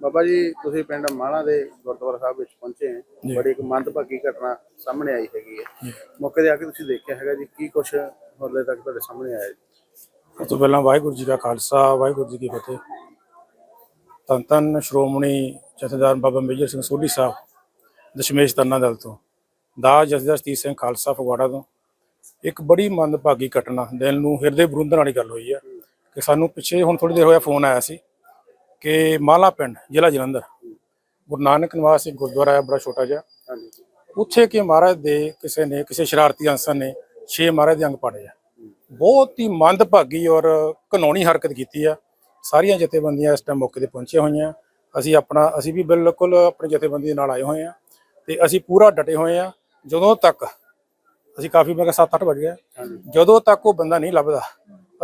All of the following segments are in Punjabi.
ਬਾਬਾ ਜੀ ਤੁਸੀਂ ਪਿੰਡ ਮਾਣਾ ਦੇ ਗੁਰਦੁਆਰਾ ਸਾਹਿਬ ਵਿੱਚ ਪਹੁੰਚੇ ਹੈ। ਬੜੀ ਇੱਕ ਮੰਦਭਾਗੀ ਘਟਨਾ ਸਾਹਮਣੇ ਆਈ ਹੈਗੀ ਹੈ। ਮੌਕੇ ਤੇ ਆ ਕੇ ਤੁਸੀਂ ਦੇਖਿਆ ਹੈਗਾ ਜੀ ਕੀ ਕੁਛ ਹਲੇ ਤੱਕ ਤੁਹਾਡੇ ਸਾਹਮਣੇ ਆਇਆ ਜੀ? ਉਸ ਤੋਂ ਪਹਿਲਾਂ ਵਾਹਿਗੁਰੂ ਜੀ ਦਾ ਖਾਲਸਾ ਵਾਹਿਗੁਰੂ ਜੀ ਕੀ ਫਤਿਹ। ਧੰਨ ਧੰਨ ਸ਼੍ਰੋਮਣੀ ਜਥੇਦਾਰ ਬਾਬਾ ਮੇਜਰ ਸਿੰਘ ਸੋਢੀ ਸਾਹਿਬ ਦਸ਼ਮੇਸ਼ ਤਰਨਾ ਦਲ ਤੋਂ ਦਾ ਜਥੇਦਾਰ ਸਤੀਸ਼ ਸਿੰਘ ਖਾਲਸਾ ਫਗਵਾੜਾ ਤੋਂ। ਇੱਕ ਬੜੀ ਮੰਦਭਾਗੀ ਘਟਨਾ ਦਿਲ ਨੂੰ ਹਿਰਦੇ ਬਰੁੰਦਣ ਵਾਲੀ ਗੱਲ ਹੋਈ ਹੈ। ਕਿ ਸਾਨੂੰ ਪਿੱਛੇ ਹੁਣ ਥੋੜੀ ਦੇਰ ਹੋਇਆ ਫੋਨ ਆਇਆ ਸੀ। ਕਿ ਮਾਲਾ ਪਿੰਡ ਜ਼ਿਲ੍ਹਾ ਜਲੰਧਰ। ਗੁਰੂ ਨਾਨਕ ਨਿਵਾਸ ਇੱਕ ਗੁਰਦੁਆਰਾ ਹੈ ਬੜਾ ਛੋਟਾ ਜਿਹਾ। ਉੱਥੇ ਕਿ ਮਹਾਰਾਜ ਦੇ ਕਿਸੇ ਨੇ ਕਿਸੇ ਸ਼ਰਾਰਤੀ ਅਨਸਰ ਨੇ ਛੇ ਮਹਾਰਾਜ ਦੇ ਅੰਗ ਪਾੜੇ ਆ। ਬਹੁਤ ਹੀ ਮੰਦਭਾਗੀ ਔਰ ਕਾਨੂੰਨੀ ਹਰਕਤ ਕੀਤੀ ਆ। ਸਾਰੀਆਂ ਜਥੇਬੰਦੀਆਂ ਇਸ ਟਾਈਮ ਮੌਕੇ ਤੇ ਪਹੁੰਚੀਆਂ ਹੋਈਆਂ। ਅਸੀਂ ਆਪਣਾ ਅਸੀਂ ਵੀ ਬਿਲਕੁਲ ਆਪਣੀ ਜਥੇਬੰਦੀ ਦੇ ਨਾਲ ਆਏ ਹੋਏ ਆ ਤੇ ਅਸੀਂ ਪੂਰਾ ਡਟੇ ਹੋਏ ਆ। ਜਦੋਂ ਤੱਕ ਅਸੀਂ ਕਾਫੀ ਮੈਂ ਕਿਹਾ 7-8 ਵਜ ਜਦੋਂ ਤੱਕ ਉਹ ਬੰਦਾ ਨਹੀਂ ਲੱਭਦਾ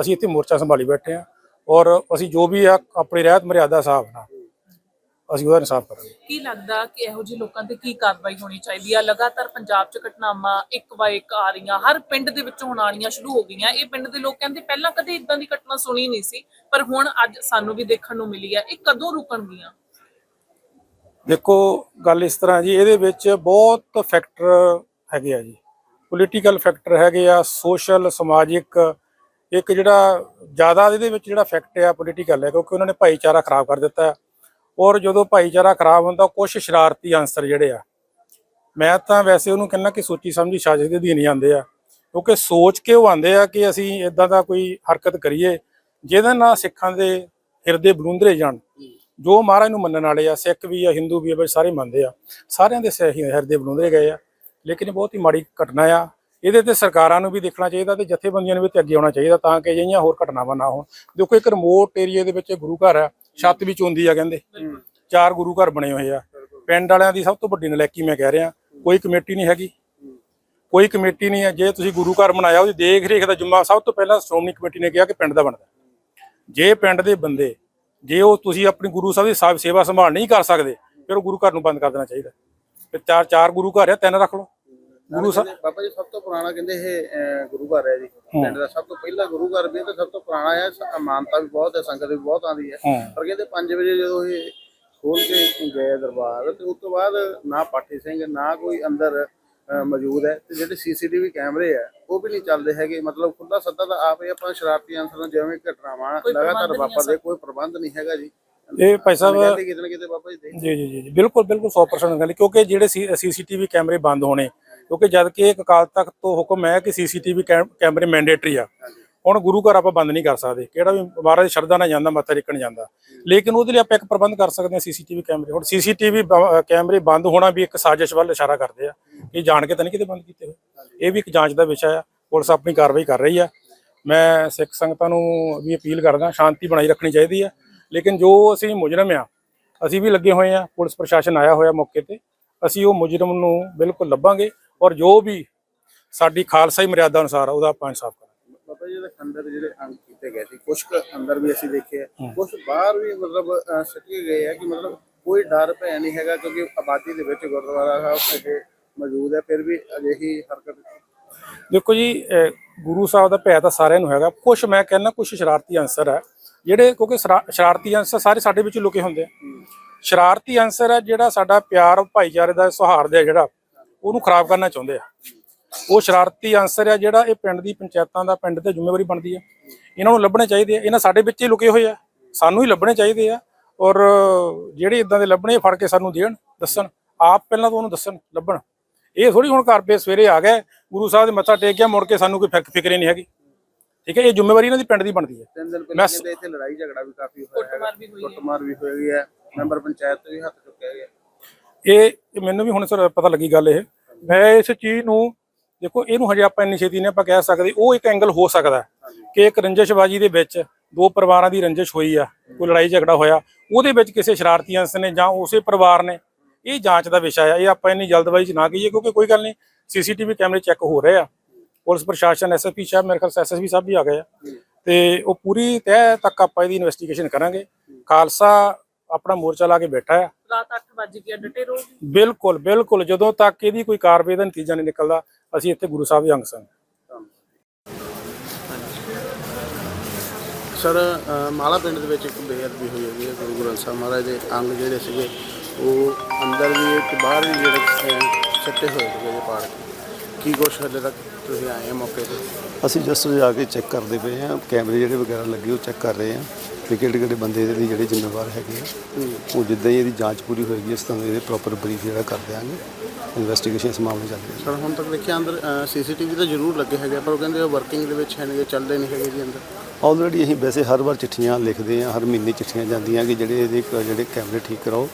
ਅਸੀਂ ਇੱਥੇ ਮੋਰਚਾ ਸੰਭਾਲੀ ਬੈਠੇ ਆ। ਔਰ ਅਸੀਂ ਜੋ ਵੀ ਆ ਆਪਣੀ ਰਹਿਤ ਮਰਿਆਦਾ ਹਿਸਾਬ ਨਾਲ ਅਸੀਂ ਉਹਦਾ ਇਨਸਾਫ ਕਰਾਂਗੇ। ਕੀ ਲੱਗਦਾ ਕਿ ਇਹੋ ਜਿਹੇ ਲੋਕਾਂ ਤੇ ਕੀ ਕਾਰਵਾਈ ਹੋਣੀ ਚਾਹੀਦੀ ਆ? ਲਗਾਤਾਰ ਪੰਜਾਬ 'ਚ ਘਟਨਾਵਾਂ ਇੱਕ ਵਾ ਇੱਕ ਆ ਰਹੀਆਂ ਹਰ ਪਿੰਡ ਦੇ ਵਿੱਚ ਹੁਣ ਆਣੀਆਂ ਸ਼ੁਰੂ ਹੋ ਗਈਆਂ। ਇਹ ਪਿੰਡ ਦੇ ਲੋਕ ਕਹਿੰਦੇ ਪਹਿਲਾਂ ਕਦੇ ਇਦਾਂ ਦੀ ਘਟਨਾ ਸੁਣੀ ਨਹੀਂ ਸੀ ਪਰ ਹੁਣ ਅੱਜ ਸਾਨੂੰ ਵੀ ਦੇਖਣ ਨੂੰ ਮਿਲੀ ਹੈ ਇਹ ਕਦੋਂ ਰੁਕਣਗੀਆਂ? ਦੇਖੋ ਗੱਲ ਇਸ ਤਰ੍ਹਾਂ ਜੀ ਇਹਦੇ ਵਿੱਚ ਬਹੁਤ ਫੈਕਟਰ ਹੈਗੇ ਆ ਜੀ। ਪੋਲੀਟੀਕਲ ਫੈਕਟਰ ਹੈਗੇ ਆ ਸੋਸ਼ਲ ਸਮਾਜਿਕ ਇੱਕ ਜਿਹੜਾ ਜ਼ਿਆਦਾ ਇਹਦੇ ਵਿੱਚ ਜਿਹੜਾ ਫੈਕਟ ਆ ਪੋਲੀਟੀਕਲ ਹੈ, ਕਿਉਂਕਿ ਉਹਨਾਂ ਨੇ ਭਾਈਚਾਰਾ ਖਰਾਬ ਕਰ ਦਿੱਤਾ ਔਰ ਜਦੋਂ ਭਾਈਚਾਰਾ ਖਰਾਬ ਹੁੰਦਾ ਕੁਝ ਸ਼ਰਾਰਤੀ ਅੰਸਰ ਜਿਹੜੇ ਆ, ਮੈਂ ਤਾਂ ਵੈਸੇ ਉਹਨੂੰ ਕਹਿੰਦਾ ਕਿ ਸੋਚੀ ਸਮਝੀ ਸਾਜ਼ਿਸ਼ ਦੇ ਅਧੀਨ ਹੀ ਆਉਂਦੇ ਆ। ਕਿਉਂਕਿ ਸੋਚ ਕੇ ਉਹ ਆਉਂਦੇ ਆ ਕਿ ਅਸੀਂ ਇਦਾਂ ਦਾ ਕੋਈ ਹਰਕਤ ਕਰੀਏ, ਜਿਹਦੇ ਨਾਲ ਸਿੱਖਾਂ ਦੇ ਹਿਰਦੇ ਬਲੂੰਦਰੇ ਜਾਣ। ਜੋ ਮਹਾਰਾਜ ਨੂੰ ਮੰਨਣ ਵਾਲੇ ਆ, ਸਿੱਖ ਵੀ ਆ, ਹਿੰਦੂ ਵੀ ਆ ਬਈ ਸਾਰੇ ਮੰਨਦੇ ਆ। ਸਾਰਿਆਂ ਦੇ ਸਹੀ ਹਿਰਦੇ ਬਲੂੰਦਰੇ ਗਏ ਆ। ਲੇਕਿਨ ਬਹੁਤ ਹੀ ਮਾੜੀ ਘਟਨਾ ਆ। ਇਹਦੇ ਤੇ ਸਰਕਾਰਾਂ ਨੂੰ ਵੀ ਦੇਖਣਾ ਚਾਹੀਦਾ ਤੇ ਜਥੇਬੰਦੀਆਂ ਨੂੰ ਵੀ ਤੇ ਅੱਗੇ ਆਉਣਾ ਚਾਹੀਦਾ ਤਾਂ ਕਿ ਅਜਿਹੀਆਂ ਹੋਰ ਘਟਨਾਵਾਂ ਨਾ ਹੋਣ। ਦੇਖੋ ਇੱਕ ਰਿਮੋਟ ਏਰੀਆ ਦੇ ਵਿੱਚ ਗੁਰੂ ਘਰ ਆ ਛੱਤ ਵੀ ਚੋਂਦੀ ਆ ਕਹਿੰਦੇ। ਚਾਰ ਗੁਰੂ ਘਰ ਬਣੇ ਹੋਏ ਆ। ਪਿੰਡ ਵਾਲਿਆਂ ਦੀ ਸਭ ਤੋਂ ਵੱਡੀ ਨਲੈਕੀ ਮੈਂ ਕਹਿ ਰਿਹਾ ਕੋਈ ਕਮੇਟੀ ਨਹੀਂ ਹੈਗੀ। ਕੋਈ ਕਮੇਟੀ ਨਹੀਂ ਹੈ ਜੇ ਤੁਸੀਂ ਗੁਰੂ ਘਰ ਬਣਾਇਆ ਉਹਦੀ ਦੇਖ ਰੇਖ ਦਾ ਜੁਮਾ ਸਭ ਤੋਂ ਪਹਿਲਾਂ ਸ਼੍ਰੋਮਣੀ ਕਮੇਟੀ ਨੇ ਕਿਹਾ ਕਿ ਪਿੰਡ ਦਾ ਬਣਦਾ। ਜੇ ਪਿੰਡ ਦੇ ਬੰਦੇ ਜੇ ਉਹ ਤੁਸੀਂ ਆਪਣੀ ਗੁਰੂ ਸਾਹਿਬ ਦੀ ਸਾ- ਸੇਵਾ ਸੰਭਾਲ ਨਹੀਂ ਕਰ ਸਕਦੇ ਫਿਰ ਉਹ ਗੁਰੂ ਘਰ ਨੂੰ ਬੰਦ ਕਰ ਦੇਣਾ ਚਾਹੀਦਾ। ਤੇ ਚਾਰ ਚਾਰ ਗੁਰੂ ਘਰ ਆ ਤਿੰਨ ਰੱਖ ਲਓ। ਗੁਰੂ ਸਾਹਿਬ ਬਾਬਾ ਜੀ ਸਭ ਤੋਂ ਪੁਰਾਣਾ ਕਹਿੰਦੇ ਇਹ ਗੁਰੂ ਘਰ ਹੈ ਜੀ। ਪਿੰਡ ਦਾ ਸਭ ਤੋਂ ਪਹਿਲਾ ਗੁਰੂ ਘਰ ਵੀ ਤੇ ਸਭ ਤੋਂ ਪੁਰਾਣਾ ਹੈ ਮਾਨਤਾ ਵੀ ਬਹੁਤ ਹੈ ਸੰਗਤ ਵੀ ਬਹੁਤ ਆਉਂਦੀ ਹੈ। ਪਰ ਕਹਿੰਦੇ 5 ਵਜੇ ਜਦੋਂ ਇਹ ਖੋਲ ਕੇ ਗਏ ਦਰਬਾਰ ਤੇ ਉਸ ਤੋਂ ਬਾਅਦ ਨਾ ਪਾਠੀ ਸਿੰਘ ਨਾ ਕੋਈ ਅੰਦਰ ਮੌਜੂਦ ਹੈ। ਤੇ ਜਿਹੜੇ ਸੀਸੀਟੀਵੀ ਕੈਮਰੇ ਆ ਉਹ ਵੀ ਨਹੀਂ ਚੱਲਦੇ ਹੈਗੇ। ਮਤਲਬ ਖੁੱਲਾ ਸੱਦਾ ਤਾਂ ਆਪ ਹੀ ਆਪਾਂ ਸ਼ਰਾਰਤੀ ਅੰਸਰ ਨੂੰ ਜਿਵੇਂ ਘਟਨਾਵਾਂ ਲਗਾਤਾਰ ਵਾਪਰਦੇ ਕੋਈ ਪ੍ਰਬੰਧ ਨਹੀਂ ਹੈਗਾ ਜੀ। ਇਹ ਭਾਈ ਸਾਹਿਬ ਕਹਿੰਦੇ ਕਿਤੇ ਨਾ ਕਿਤੇ ਬਾਬਾ ਜੀ ਦੇ ਜੀ ਜੀ ਜੀ ਜੀ, ਬਿਲਕੁਲ ਬਿਲਕੁਲ 100% ਗੱਲ ਕਿਉਂਕਿ ਜਿਹੜੇ ਸੀਸੀਟੀਵੀ ਕੈਮਰੇ ਬੰਦ ਹੋਣੇ ਕਿਉਂਕਿ ਜਦ ਕਿ ਇੱਕ ਅਕਾਲ ਤਖਤ ਤੋਂ ਹੁਕਮ ਹੈ ਕਿ ਸੀਸੀਟੀਵੀ ਕੈਮਰੇ ਮੈਂਡੇਟਰੀ ਆ। ਹੁਣ ਗੁਰੂ ਘਰ ਆਪਾਂ ਬੰਦ ਨਹੀਂ ਕਰ ਸਕਦੇ। ਕਿਹੜਾ ਵੀ ਮਹਾਰਾਜ ਸ਼ਰਧਾ ਨਾਲ ਜਾਂਦਾ ਮੱਥਾ ਟੇਕਣ ਜਾਂਦਾ। ਲੇਕਿਨ ਉਹਦੇ ਲਈ ਆਪਾਂ ਇੱਕ ਪ੍ਰਬੰਧ ਕਰ ਸਕਦੇ ਹਾਂ ਸੀਸੀਟੀਵੀ ਕੈਮਰੇ। ਹੁਣ ਸੀਸੀਟੀਵੀ ਕੈਮਰੇ ਬੰਦ ਹੋਣਾ ਵੀ ਇੱਕ ਸਾਜ਼ਿਸ਼ ਵੱਲ ਇਸ਼ਾਰਾ ਕਰਦੇ ਆ। ਇਹ ਜਾਣ ਕੇ ਤਾਂ ਨਹੀਂ ਕਿਤੇ ਬੰਦ ਕੀਤੇ ਹੋਏ। ਇਹ ਵੀ ਇੱਕ ਜਾਂਚ ਦਾ ਵਿਸ਼ਾ ਆ। ਪੁਲਿਸ ਆਪਣੀ ਕਾਰਵਾਈ ਕਰ ਰਹੀ ਆ। ਮੈਂ ਸਿੱਖ ਸੰਗਤਾਂ ਨੂੰ ਵੀ ਅਪੀਲ ਕਰਦਾ ਸ਼ਾਂਤੀ ਬਣਾਈ ਰੱਖਣੀ ਚਾਹੀਦੀ ਆ। ਲੇਕਿਨ ਜੋ ਅਸੀਂ ਮੁਜਰਮ ਆ ਅਸੀਂ ਵੀ ਲੱਗੇ ਹੋਏ ਆ। ਪੁਲਿਸ ਪ੍ਰਸ਼ਾਸਨ ਆਇਆ ਹੋਇਆ ਮੌਕੇ ਤੇ। ਅਸੀਂ ਉਹ ਮੁਜਰਮ ਨੂੰ ਬਿਲਕੁਲ ਲੱਭਾਂਗੇ। ਔਰ ਜੋ ਵੀ ਸਾਡੀ ਖਾਲਸਾਈ ਮਰਿਆਦਾ ਅਨੁਸਾਰ ਆ, ਉਹਦਾ ਆਪਾਂ ਇਨਸਾਫ ਕਰਾਂਗੇ। ਅੰਦਰ ਜਿਹੜੇ ਅੰਗ ਕੀਤੇ ਗਏ ਸੀ ਕੁਝ ਕੁ ਅੰਦਰ ਵੀ ਅਸੀਂ ਦੇਖੇ ਕੁਝ ਬਾਹਰ ਵੀ ਮਤਲਬ ਅਹ, ਸਿੱਟੇ ਗਏ ਆ ਕਿ ਮਤਲਬ ਕੋਈ ਡਰ ਭੈ ਨਹੀਂ ਹੈਗਾ ਕਿਉਂਕਿ ਆਬਾਦੀ ਦੇ ਵਿੱਚ ਗੁਰਦੁਆਰਾ ਸਾਹਿਬ ਇਹ ਮੌਜੂਦ ਹੈ ਫਿਰ ਵੀ ਅਜਿਹੀ ਹਰਕਤ ਦੇਖੋ ਜੀ ਗੁਰੂ ਸਾਹਿਬ ਦਾ ਭੈ ਤਾਂ ਸਾਰਿਆਂ ਨੂੰ ਹੈਗਾ। ਕੁਝ ਮੈਂ ਕਹਿੰਦਾ ਕੁਝ ਸ਼ਰਾਰਤੀ ਅੰਸਰ ਹੈ ਜਿਹੜੇ ਕਿਉਂਕਿ ਸ਼ਰਾ- ਸ਼ਰਾਰਤੀ ਅੰਸਰ ਸਾਰੇ ਸਾਡੇ ਵਿੱਚ ਲੁਕੇ ਹੁੰਦੇ ਆ। ਸ਼ਰਾਰਤੀ ਅੰਸਰ ਹੈ ਜਿਹੜਾ ਸਾਡਾ ਪਿਆਰ ਭਾਈਚਾਰੇ ਦਾ ਸੌਹਾਰਦ ਹੈ ਜਿਹੜਾ। ਉਹਨੂੰ ਖਰਾਬ ਕਰਨਾ ਚਾਹੁੰਦੇ ਆ। ਉਹ ਸ਼ਰਾਰਤੀ ਅੰਸਰ ਹੈ ਜਿਹੜਾ ਇਹ ਪਿੰਡ ਦੀ ਪੰਚਾਇਤਾਂ ਦਾ ਪਿੰਡ ਤੇ ਜ਼ਿੰਮੇਵਾਰੀ ਬਣਦੀ ਹੈ ਇਹਨਾਂ ਨੂੰ ਲੱਭਣੇ ਚਾਹੀਦੇ ਆ। ਇਹਨਾਂ ਸਾਡੇ ਵਿੱਚ ਹੀ ਲੁਕੇ ਹੋਏ ਆ। ਸਾਨੂੰ ਹੀ ਲੱਭਣੇ ਚਾਹੀਦੇ ਆ। ਔਰ ਜਿਹੜੇ ਇਦਾਂ ਦੇ ਲੱਭਣੇ ਫੜ ਕੇ ਸਾਨੂੰ ਦੇਣ ਦੱਸਣ। ਆਪ ਪਹਿਲਾਂ ਤਾਂ ਉਹਨੂੰ ਦੱਸਣ ਲੱਭਣ। ਇਹ ਥੋੜੀ ਹੁਣ ਘਰ ਪੇ ਸਵੇਰੇ ਆ ਗਏ। ਗੁਰੂ ਸਾਹਿਬ ਦੇ ਮੱਥਾ ਟੇਕ ਗਿਆ ਮੁੜ ਕੇ ਸਾਨੂੰ ਕੋਈ ਫਿਕ- ਫਿਕਰੇ ਨਹੀਂ ਹੈਗੀ। ਠੀਕ ਹੈ ਇਹ ਜ਼ਿੰਮੇਵਾਰੀ ਇਹਨਾਂ ਦੀ ਪਿੰਡ ਦੀ ਬਣਦੀ ਹੈ। ਤਿੰਨ ਦਿਨ ਪਹਿਲਾਂ ਇੱਥੇ ਲੜਾਈ ਝਗੜਾ ਵੀ ਕਾਫੀ ਹੋਇਆ ਹੈ। ਕੁੱਟਮਾਰ ਵੀ ਹੋਈ ਹੈ। ਮੈਂਬਰ ਪੰਚਾਇਤ ਤੋਂ ਵੀ ਹੱਥ ਚੁੱਕਿਆ ਗਿਆ। ਇਹ ਮੈਨੂੰ ਵੀ ਹੁਣ ਸਰ ਪਤਾ ਲੱਗੀ ਗੱਲ ਇਹ। ਮੈਂ ਇਸ ਚੀਜ਼ ਨੂੰ ਦੇਖੋ, ਇਹਨੂੰ ਹਜੇ ਆਪਾਂ ਇੰਨੀ ਛੇਤੀ ਨਹੀਂ ਆਪਾਂ ਕਹਿ ਸਕਦੇ। ਉਹ ਇੱਕ ਐਂਗਲ ਹੋ ਸਕਦਾ ਕਿ ਇੱਕ ਰੰਜਿਸ਼ਬਾਜੀ ਦੇ ਵਿੱਚ ਦੋ ਪਰਿਵਾਰਾਂ ਦੀ ਰੰਜਿਸ਼ ਹੋਈ ਆ, ਕੋਈ ਲੜਾਈ ਝਗੜਾ ਹੋਇਆ, ਉਹਦੇ ਵਿੱਚ ਕਿਸੇ ਸ਼ਰਾਰਤੀ ਅੰਸ ਨੇ ਜਾਂ ਉਸੇ ਪਰਿਵਾਰ ਨੇ ਇਹ ਜਾਂਚ ਦਾ ਵਿਸ਼ਾ ਆ। ਇਹ ਆਪਾਂ ਇੰਨੀ ਜਲਦਬਾਜ਼ੀ 'ਚ ਨਾ ਕਹੀਏ ਕਿਉਂਕਿ ਕੋਈ ਗੱਲ ਨਹੀਂ, ਸੀਸੀਟੀਵੀ ਕੈਮਰੇ ਚੈੱਕ ਹੋ ਰਹੇ ਆ। ਪੁਲਿਸ ਪ੍ਰਸ਼ਾਸਨ ਐਸਐਸਪੀ ਸਾਹਿਬ, ਮੇਰੇ ਖਿਆਲ ਐਸਐਸਪੀ ਸਾਹਿਬ ਵੀ ਆ ਗਏ ਆ। ਤੇ ਉਹ ਪੂਰੀ ਤਹਿ ਤੱਕ ਆਪਾਂ ਇਹਦੀ ਇਨਵੈਸਟੀਗੇਸ਼ਨ ਕਰਾਂਗੇ। ਖਾਲਸਾ ਆਪਣਾ ਮੋਰਚਾ ਲਾ ਕੇ ਬੈਠਾ ਆ। ਰਾਤ 8 ਵਜੇ ਗਿਆ ਡਟੇ ਰਹੋਗੇ ਬਿਲਕੁਲ ਬਿਲਕੁਲ। ਜਦੋਂ ਤੱਕ ਇਹਦੀ ਕੋਈ ਕਾਰਵਾਈ ਦਾ ਨਤੀਜਾ ਨਹੀਂ ਨਿਕਲਦਾ ਅਸੀਂ ਇੱਥੇ ਗੁਰੂ ਸਾਹਿਬ ਦੇ ਅੰਗ ਸੰਗ ਸਰ ਮਾਲਾ ਪਿੰਡ ਦੇ ਵਿੱਚ ਇੱਕ ਬੇਅਦਬੀ ਹੋਈ ਹੈਗੀ ਹੈ ਗੁਰੂ ਗ੍ਰੰਥ ਸਾਹਿਬ ਮਹਾਰਾਜ ਦੇ ਅੰਗ ਜਿਹੜੇ ਸੀਗੇ ਉਹ ਅੰਦਰ ਵੀ ਤੇ ਬਾਹਰ ਵੀ ਜਿਹੜੇ ਸਿੱਟੇ ਹੋਏ ਸੀਗੇ ਜੇ ਪਾੜ ਕੇ। ਕੀ ਕੁਛ ਹਲੇ ਤੱਕ ਤੁਸੀਂ ਆਏ ਹੋ ਮੌਕੇ ਤੇ? ਅਸੀਂ ਜਸਟ ਜਾ ਕੇ ਚੈੱਕ ਕਰਦੇ ਪਏ ਹਾਂ ਕੈਮਰੇ ਜਿਹੜੇ ਵਗੈਰਾ ਲੱਗੇ ਉਹ ਚੈੱਕ ਕਰ ਰਹੇ ਹਾਂ। ਵੀ ਕਿਹੜੇ ਕਿਹੜੇ ਬੰਦੇ ਇਹਦੇ ਲਈ ਜਿਹੜੇ ਜ਼ਿੰਮੇਵਾਰ ਹੈਗੇ ਆ। ਉਹ ਜਿੱਦਾਂ ਹੀ ਇਹਦੀ ਜਾਂਚ ਪੂਰੀ ਹੋਏਗੀ ਇਸ ਤਰ੍ਹਾਂ ਇਹਦੇ ਪ੍ਰੋਪਰ ਬਰੀਫ ਜਿਹੜਾ ਕਰ ਦਿਆਂਗੇ। ਇਨਵੈਸਟੀਗੇਸ਼ਨ ਇਸ ਮਾਮਲੇ ਚੱਲ ਰਹੀ ਹੈ। ਸਰ ਹੁਣ ਤੱਕ ਦੇਖਿਆ ਅੰਦਰ ਸੀਸੀਟੀਵੀ ਤਾਂ ਜ਼ਰੂਰ ਲੱਗੇ ਹੈਗੇ ਆ, ਪਰ ਉਹ ਕਹਿੰਦੇ ਉਹ ਵਰਕਿੰਗ ਦੇ ਵਿੱਚ ਹੈ ਨਹੀਂ ਚੱਲਦੇ ਨਹੀਂ ਹੈਗੇ ਜੀ ਅੰਦਰ। ਆਲਰੇਡੀ ਅਸੀਂ ਵੈਸੇ ਹਰ ਵਾਰ ਚਿੱਠੀਆਂ ਲਿਖਦੇ ਹਾਂ ਹਰ ਮਹੀਨੇ ਚਿੱਠੀਆਂ ਜਾਂਦੀਆਂ ਕਿ ਜਿਹੜੇ ਇਹਦੇ ਕ- ਜਿਹੜੇ ਕੈਮਰੇ ਠੀਕ ਕਰਾਓ।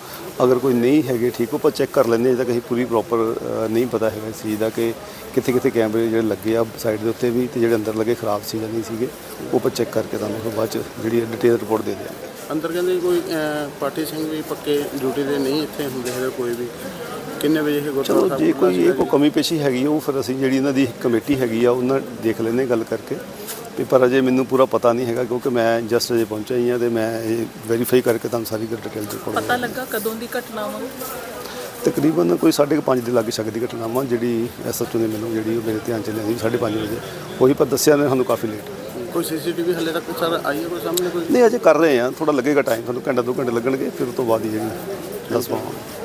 ਅਗਰ ਕੋਈ ਨਹੀਂ ਹੈਗੇ ਠੀਕ ਉਹ ਆਪਾਂ ਚੈੱਕ ਕਰ ਲੈਂਦੇ ਜਦੋਂ ਤੱਕ ਅਸੀਂ ਪੂਰੀ ਪ੍ਰੋਪਰ ਨਹੀਂ ਪਤਾ ਹੈਗਾ ਇਸ ਚੀਜ਼ ਦਾ ਕਿ ਕਿੱਥੇ ਕਿੱਥੇ ਕੈਮਰੇ ਜਿਹੜੇ ਲੱਗੇ ਆ ਸਾਈਡ ਦੇ ਉੱਤੇ ਵੀ ਤੇ ਜਿਹੜੇ ਅੰਦਰ ਲੱਗੇ ਖਰਾਬ ਸੀ ਜਾਂ ਨਹੀਂ ਸੀਗੇ ਉਹ ਆਪਾਂ ਚੈੱਕ ਕਰਕੇ ਤੁਹਾਨੂੰ ਬਾਅਦ ਚ ਜਿਹੜੀ ਡਿਟੇਲ ਰਿਪੋਰਟ ਦੇ ਦਿਆਂਗੇ। ਅੰਦਰ ਕਹਿੰਦੇ ਕੋਈ ਪਾਠੀ ਸਿੰਘ ਵੀ ਪੱਕੇ ਡਿਊਟੀ ਤੇ ਨਹੀਂ ਇੱਥੇ ਹੁੰਦੇ ਹੈਗੇ ਕੋਈ ਵੀ। ਕਿੰਨੇ ਵਜੇ ਇਹ ਚਲੋ ਗੁਰਦੁਆਰਾ ਜੇ ਸਾਹਿਬ ਕੋਈ ਇਹ ਕੋਈ ਕਮੀ ਪੇਸ਼ੀ ਹੈਗੀ ਆ, ਉਹ ਫਿਰ ਅਸੀਂ ਜਿਹੜੀ ਇਹਨਾਂ ਦੀ ਕਮੇਟੀ ਹੈਗੀ ਆ ਉਹਨਾਂ ਦੇਖ ਲੈਂਦੇ ਹਾਂ ਗੱਲ ਕਰਕੇ। ਤੇ ਪਰ ਅਜੇ ਮੈਨੂੰ ਪੂਰਾ ਪਤਾ ਨਹੀਂ ਹੈਗਾ ਕਿਉਂਕਿ ਮੈਂ ਜਸਟ ਅਜੇ ਪਹੁੰਚਿਆ ਹੀ ਹਾਂ ਤੇ ਮੈਂ ਇਹ ਵੈਰੀਫਾਈ ਕਰਕੇ ਤੁਹਾਨੂੰ ਸਾਰੀ ਗੱਲ ਡਿਟੇਲ ਰਿਪੋਰਟ ਪਤਾ ਲੱਗਾ ਕਦੋਂ ਦੀ ਘਟਨਾ ਵਾ? ਤਕਰੀਬਨ ਕੋਈ 5:30 ਦੇ ਲਾਗੇ ਛੱਕ ਦੀ ਘਟਨਾ ਵਾ ਜਿਹੜੀ ਐਸਐਚਓ ਨੇ ਮੈਨੂੰ ਜਿਹੜੀ ਉਹ ਮੇਰੇ ਧਿਆਨ ਚ ਲਿਆਂਦੀ 5:30 ਵਜੇ। ਉਹੀ ਪਰ ਦੱਸਿਆ ਨੇ ਸਾਨੂੰ ਕਾਫੀ ਲੇਟ ਕੋਈ ਸੀਸੀਟੀਵੀ ਹਲੇ ਤੱਕ ਸਰ ਆਈ ਹੈ ਕੋਈ ਸਾਹਮਣੇ ਕੋਈ? ਨਹੀਂ ਅਜੇ ਕਰ ਰਹੇ ਆ ਥੋੜਾ ਲੱਗੇਗਾ ਟਾਈਮ ਤੁਹਾਨੂੰ ਘੰਟਾ ਦੋ ਘੰਟੇ ਲੱਗਣਗੇ ਫਿਰ ਉਸ ਤੋਂ ਬਾਅਦ ਹੀ ਜਿਹੜੀ ਦੱਸ ਪਾਵਾਂਗੇ।